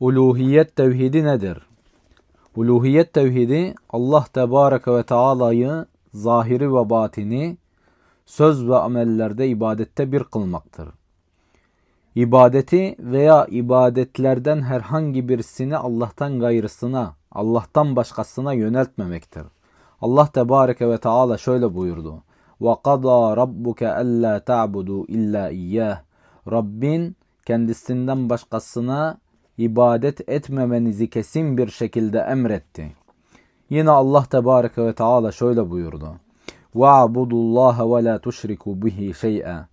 Uluhiyet tevhidi nedir? Uluhiyet tevhidi Allah Tebareke ve Teala'yı zahiri ve batini söz ve amellerde ibadette bir kılmaktır. İbadeti veya ibadetlerden herhangi birisini Allah'tan gayrısına, Allah'tan başkasına yöneltmemektir. Allah Tebareke ve Teala şöyle buyurdu. وَقَضَى رَبُّكَ أَلَّا تَعْبُدُوا إِلَّا إِيَّهِ Rabbin kendisinden başkasına ibadet etmemenizi kesin bir şekilde emretti. Yine Allah Tebareke ve Teala şöyle buyurdu. وَعْبُدُوا اللّٰهَ وَلَا تُشْرِكُوا بِهِ شَيْئًا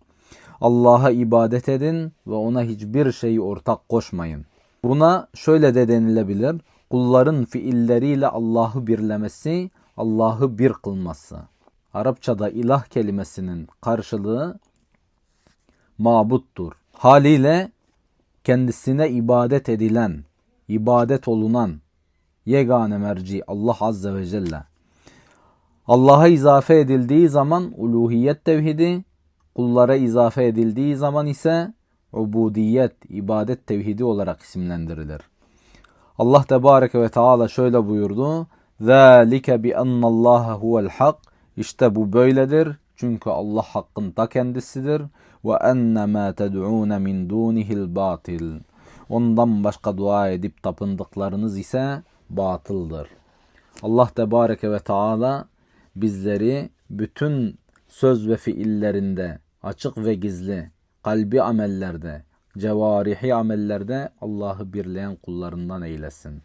Allah'a ibadet edin ve ona hiçbir şeyi ortak koşmayın. Buna şöyle de denilebilir. Kulların fiilleriyle Allah'ı birlemesi, Allah'ı bir kılması. Arapçada ilah kelimesinin karşılığı mabuttur. Haliyle kendisine ibadet edilen, ibadet olunan yegane merci Allah Azze ve Celle. Allah'a izafe edildiği zaman uluhiyet tevhidi, kullara izafe edildiği zaman ise ubudiyet, ibadet tevhidi olarak isimlendirilir. Allah Tebareke ve Teala şöyle buyurdu. ذَٰلِكَ بِأَنَّ اللّٰهَ هُوَ الْحَقِّ İşte bu böyledir. Çünkü Allah hakkın ta kendisidir. Ve enne mâ ted'ûne min dûnihil batil. Ondan başka dua edip tapındıklarınız ise batıldır. Allah Tebareke ve Teala bizleri bütün söz ve fiillerinde, açık ve gizli, kalbi amellerde, cevarihi amellerde Allah'ı birleyen kullarından eylesin.